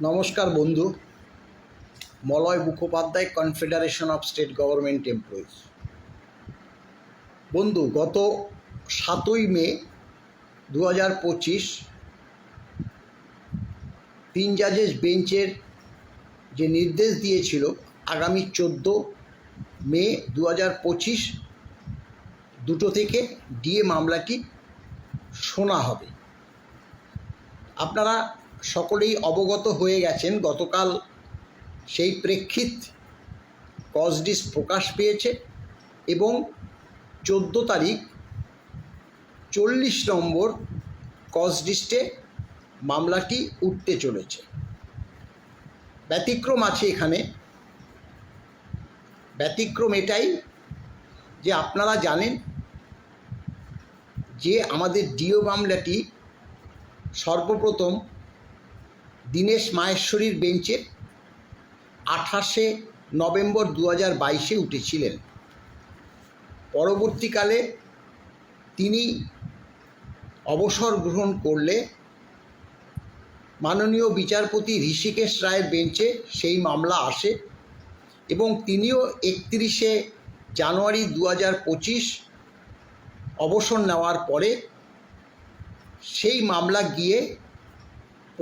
নমস্কার বন্ধু। Malay Mukhopadhyay confederation of state government employees বন্ধু, গত সাতই মে দু হাজার পঁচিশ তিন জাজেস বেঞ্চের যে নির্দেশ দিয়েছিল আগামী চোদ্দ মে দু হাজার পঁচিশ, দুটো থেকে ডিএ মামলাটি শোনা হবে। আপনারা সকলেই অবগত হয়ে গেছেন। গতকাল সেই প্রেক্ষিত কজডিস প্রকাশ পেয়েছে এবং চোদ্দ তারিখ চল্লিশ নম্বর কজডিস্টে মামলাটি উঠতে চলেছে। ব্যতিক্রম আছে এখানে। ব্যতিক্রম এটাই যে আপনারা জানেন যে আমাদের ডিও মামলাটি সর্বপ্রথম দীনেশ মাহেশ্বরীর বেঞ্চে আঠাশে নভেম্বর দু হাজার বাইশে উঠেছিলেন। পরবর্তীকালে তিনি অবসর গ্রহণ করলে মাননীয় বিচারপতি ঋষিকেশ রায়ের বেঞ্চে সেই মামলা আসে এবং তিনিও একত্রিশে জানুয়ারি দু হাজার পঁচিশ অবসর নেওয়ার পরে সেই মামলা গিয়ে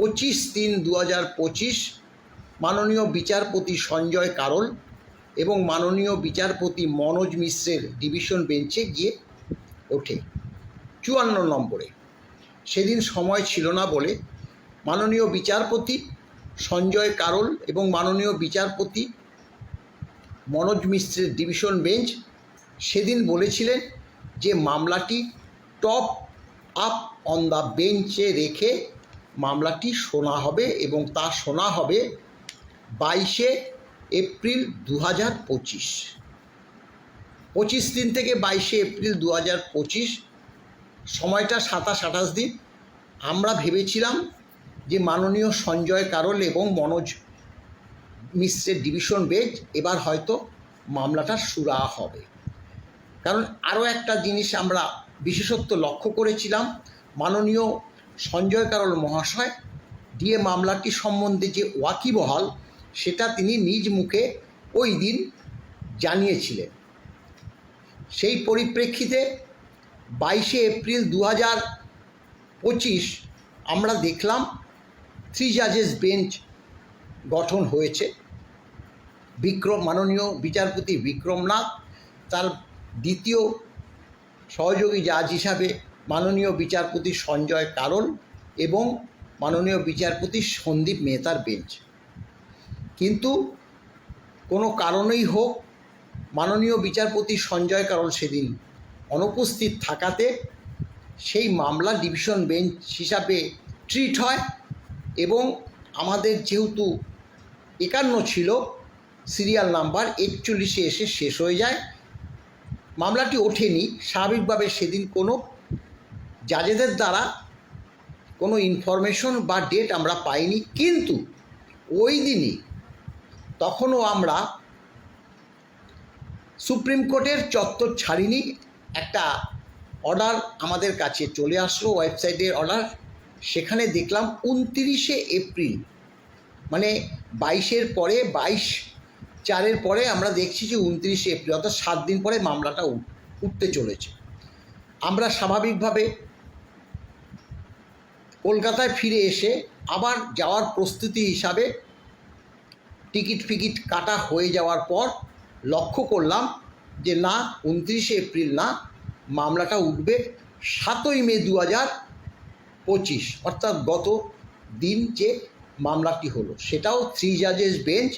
পঁচিশ তিন দু হাজার পঁচিশ মাননীয় বিচারপতি সঞ্জয় কারল এবং মাননীয় বিচারপতি মনোজ মিশ্রের ডিভিশন বেঞ্চে গিয়ে ওঠে চুয়ান্ন নম্বরে। সেদিন সময় ছিল না বলে মাননীয় বিচারপতি সঞ্জয় কারল এবং মাননীয় বিচারপতি মনোজ মিশ্রের ডিভিশন বেঞ্চ সেদিন বলেছিলেন যে মামলাটি টপ আপ অন দ্য বেঞ্চে রেখে মামলাটি শোনা হবে এবং তা শোনা হবে বাইশে এপ্রিল দু হাজার পঁচিশ। পঁচিশ দিন থেকে বাইশে এপ্রিল দু হাজার পঁচিশ, সময়টা সাতাশ আঠাশ দিন। আমরা ভেবেছিলাম যে মাননীয় সঞ্জয় কারল এবং মনোজ মিশ্রের ডিভিশন বেঞ্চ এবার হয়তো মামলাটা সুরা হবে। কারণ আরও একটা জিনিস আমরা বিশেষত্ব লক্ষ্য করেছিলাম, মাননীয় সঞ্জয় কারল মহাশয় ডিএ মামলাটি সম্বন্ধে যে ওয়াকিবহাল, সেটা তিনি নিজ মুখে ওই দিন জানিয়েছিলেন। সেই পরিপ্রেক্ষিতে বাইশে এপ্রিল দু হাজার পঁচিশ আমরা দেখলাম থ্রি জাজেস বেঞ্চ গঠন হয়েছে। বিক্রম, মাননীয় বিচারপতি বিক্রমনাথ, তার দ্বিতীয় সহযোগী জাজ হিসাবে মাননীয় বিচারপতি সঞ্জয় কারল এবং মাননীয় বিচারপতি সন্দীপ মেহতার বেঞ্চ। কিন্তু কোনো কারণেই হোক মাননীয় বিচারপতি সঞ্জয় কারল সেদিন অনুপস্থিত থাকাতে সেই মামলা ডিভিশন বেঞ্চ হিসাবে ট্রিট হয় এবং আমাদের যেহেতু একান্ন ছিল, সিরিয়াল নাম্বার একচল্লিশে এসে শেষ হয়ে যায়। মামলাটি ওঠেনি। স্বাভাবিকভাবে সেদিন কোনো জাজেদের দ্বারা কোনো ইনফরমেশন বা ডেট আমরা পাইনি, কিন্তু ওই দিনই তখনও আমরা সুপ্রিম কোর্টের চত্বর ছাড়িনি, একটা অর্ডার আমাদের কাছে চলে আসলো ওয়েবসাইটের অর্ডার সেখানে দেখলাম উনতিরিশে এপ্রিল মানে বাইশের পরে, বাইশ চারের পরে আমরা দেখছি যে উনত্রিশে এপ্রিল, অর্থাৎ সাত দিন পরে মামলাটা উঠ- উঠতে চলেছে। আমরা স্বাভাবিকভাবে কলকাতায় ফিরে এসে আবার যাওয়ার প্রস্তুতি হিসাবে টিকিট ফিকিট কাটা হয়ে যাওয়ার পর লক্ষ্য করলাম যে না, উনত্রিশে এপ্রিল না, মামলাটা উঠবে সাতই মে দু হাজার পঁচিশ। অর্থাৎ গত দিন যে মামলাটি হলো, সেটাও থ্রি জাজেস বেঞ্চ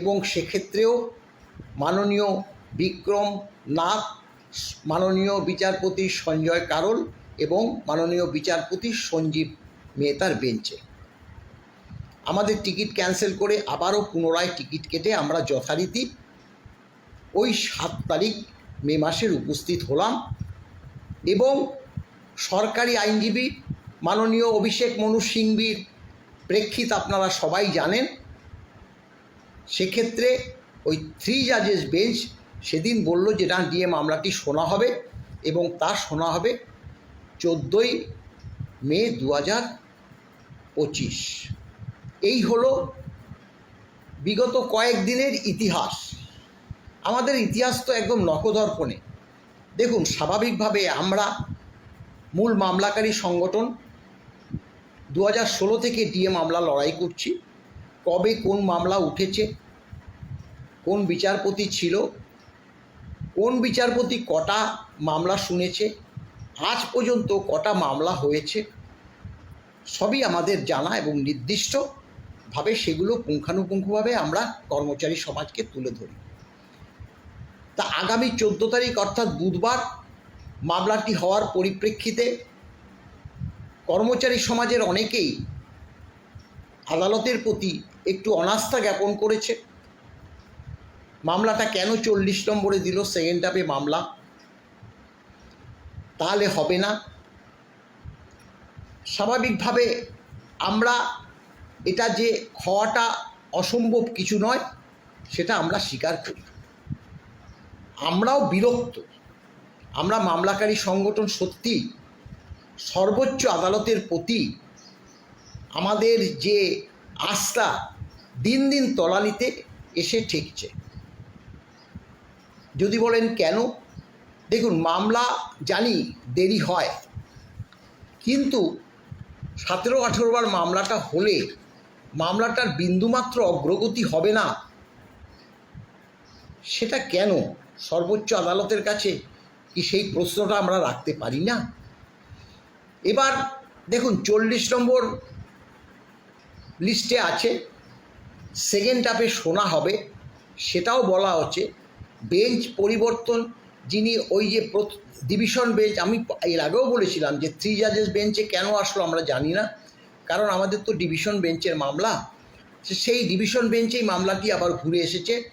এবং সেক্ষেত্রেও মাননীয় বিক্রম নাথ, মাননীয় বিচারপতি সঞ্জয় কারল এবং মাননীয় বিচারপতি সঞ্জীব মেহতার বেঞ্চে। আমাদের টিকিট ক্যান্সেল করে আবারও পুনরায় টিকিট কেটে আমরা যথারীতি ওই সাত তারিখ মে মাসের উপস্থিত হলাম এবং সরকারি আইনজীবী মাননীয় অভিষেক মনু সিংবির প্রেক্ষিত আপনারা সবাই জানেন, সেক্ষেত্রে ওই থ্রি জাজেস বেঞ্চ সেদিন বলল যে, না ডিএ মামলাটি শোনা হবে এবং তা শোনা হবে। চোদ্দোই মে দু হাজার পঁচিশ। এই হলো বিগত কয়েকদিনের ইতিহাস। আমাদের ইতিহাস তো একদম নখদর্পণে। দেখুন, স্বাভাবিকভাবে আমরা মূল মামলাকারী সংগঠন দু হাজার ষোলো থেকে ডিএ মামলা লড়াই করছি। কবে কোন মামলা উঠেছে, কোন বিচারপতি ছিল, কোন বিচারপতি কটা মামলা শুনেছে আজ পর্যন্ত কটা মামলা হয়েছে, সবই আমাদের জানা এবং নির্দিষ্টভাবে সেগুলো পুঙ্খানুপুঙ্খভাবে আমরা কর্মচারী সমাজকে তুলে ধরি। তা আগামী চোদ্দ তারিখ অর্থাৎ বুধবার মামলাটি হওয়ার পরিপ্রেক্ষিতে কর্মচারী সমাজের অনেকেই আদালতের প্রতি একটু অনাস্থা জ্ঞাপন করেছে। মামলাটা কেন চল্লিশ নম্বরে দিল, সেকেন্ড হাফে মামলা তাহলে হবে না। স্বাভাবিকভাবে আমরা এটা যে হওয়াটা অসম্ভব কিছু নয়, সেটা আমরা স্বীকার করি। আমরাও বিরক্ত। আমরা মামলাকারী সংগঠন সত্যি সর্বোচ্চ আদালতের প্রতি আমাদের যে আস্থা দিন দিন তলানিতে এসে ঠেকছে। যদি বলেন কেন? দেখুন, মামলা জানি দেরি হয়, কিন্তু সতেরো আঠেরোবার মামলাটা হলে মামলাটার বিন্দুমাত্র অগ্রগতি হবে না। সেটা কেন? সর্বোচ্চ আদালতের কাছে কি সেই প্রশ্নটা আমরা রাখতে পারি না? এবার দেখুন, চল্লিশ নম্বর লিস্টে আছে সেকেন্ড হাফে শোনা হবে, সেটাও বলা হচ্ছে বেঞ্চ পরিবর্তন যিনি ওই যে ডিভিশন বেঞ্চ আমি এর আগেও বলেছিলাম যে থ্রি জাজেস বেঞ্চে কেন আসলো আমরা জানি না। কারণ আমাদের তো ডিভিশন বেঞ্চের মামলা। সেই ডিভিশন বেঞ্চেই মামলাটি আবার ঘুরে এসেছে।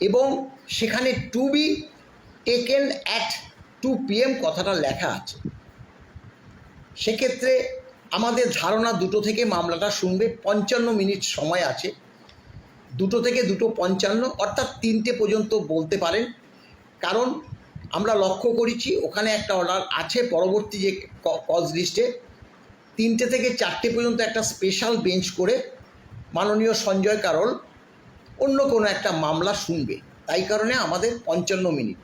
এবং সেখানে to be taken at two PM কথাটা লেখা আছে। সেক্ষেত্রে আমাদের ধারণা দুটো থেকে মামলাটা শুনবে, পঞ্চান্ন মিনিট সময় আছে। দুটো থেকে দুটো পঞ্চান্ন, অর্থাৎ তিনটে পর্যন্ত বলতে পারেন। কারণ আমরা লক্ষ্য করেছি, ওখানে একটা অর্ডার আছে পরবর্তী যে কজ লিস্টে তিনটে থেকে চারটে পর্যন্ত একটা স্পেশাল বেঞ্চ করে মাননীয় সঞ্জয় কারল অন্য কোনো একটা মামলা শুনবে। তাই কারণে আমাদের পঞ্চান্ন মিনিট।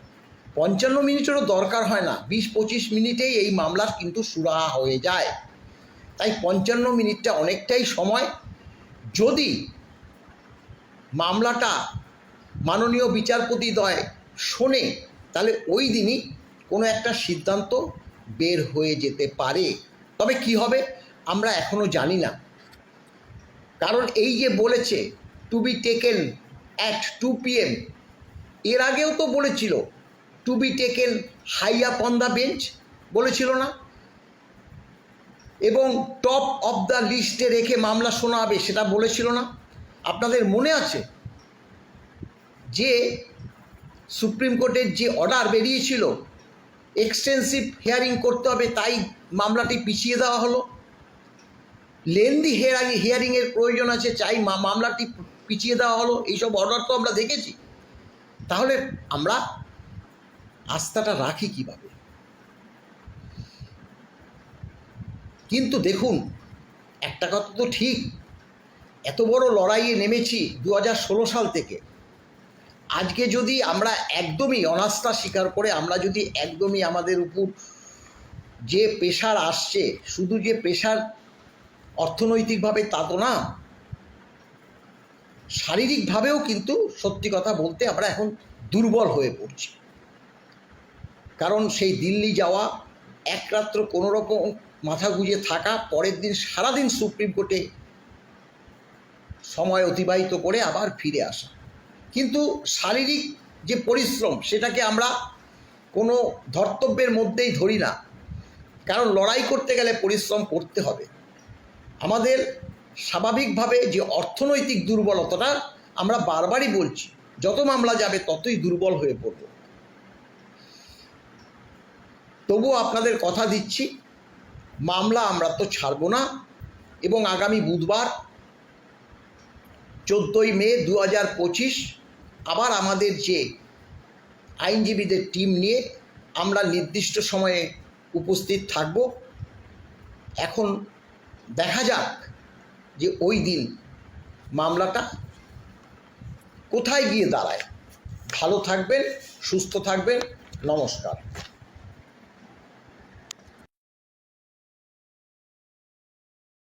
পঞ্চান্ন মিনিটেরও দরকার হয় না। বিশ পঁচিশ মিনিটেই এই মামলার কিন্তু সুরাহা হয়ে যায়। তাই পঞ্চান্ন মিনিটটা অনেকটাই সময়। যদি মামলাটা মাননীয় বিচারপতি দয় শোনে, তাহলে ওই দিনই কোনো একটা সিদ্ধান্ত বের হয়ে যেতে পারে। তবে কি হবে, আমরা এখনও জানি না। কারণ এই যে বলেছে to be taken at two PM এর আগেও তো বলেছিল to be taken high up on the bench বলেছিল না? এবং টপ অফ দ্য লিস্টে রেখে মামলা শোনা হবে সেটা বলেছিল না? আপনাদের মনে আছে যে সুপ্রিম কোর্টের যে অর্ডার বেরিয়েছিল এক্সটেন্সিভ হিয়ারিং করতে হবে, তাই মামলাটি পিছিয়ে দেওয়া হলো। লেন্দি হিয়ারিং হিয়ারিংয়ের প্রয়োজন আছে চাই মামলাটি পিছিয়ে দেওয়া হলো। এইসব অর্ডার তো আমরা দেখেছি। তাহলে আমরা আস্থাটা রাখি কীভাবে? কিন্তু দেখুন, একটা কথা তো ঠিক, এত বড় লড়াইয়ে নেমেছি দু হাজার ষোলো সাল থেকে। আজকে যদি আমরা একদমই অনাস্থা স্বীকার করে আমরা যদি একদমই আমাদের উপর যে পেশার আসছে, শুধু যে পেশার অর্থনৈতিকভাবে তা তো না, শারীরিকভাবেও কিন্তু সত্যি কথা বলতে আমরা এখন দুর্বল হয়ে পড়ছি। কারণ সেই দিল্লি যাওয়া একরাত্র কোনো রকম মাথা গুঁজে থাকা, পরের দিন সারাদিন সুপ্রিম কোর্টে সময় অতিবাহিত করে আবার ফিরে আসা। কিন্তু শারীরিক যে পরিশ্রম, সেটাকে আমরা কোনো ধর্তব্যের মধ্যেই ধরি না। কারণ লড়াই করতে গেলে পরিশ্রম করতে হবে। আমাদের স্বাভাবিকভাবে যে অর্থনৈতিক দুর্বলতাটা আমরা বারবারই বলছি, যত মামলা যাবে ততই দুর্বল হয়ে পড়ব। তবুও আপনাদের কথা দিচ্ছি, মামলা আমরা তো ছাড়ব না এবং আগামী বুধবার, চোদ্দোই মে দু হাজার পঁচিশ আবার আমাদের যে আইনজীবীদের টিম নিয়ে আমরা নির্দিষ্ট সময়ে উপস্থিত থাকব। এখন দেখা যাক যে ওই দিন মামলাটা কোথায় গিয়ে দাঁড়ায়। ভালো থাকবেন, সুস্থ থাকবেন, নমস্কার।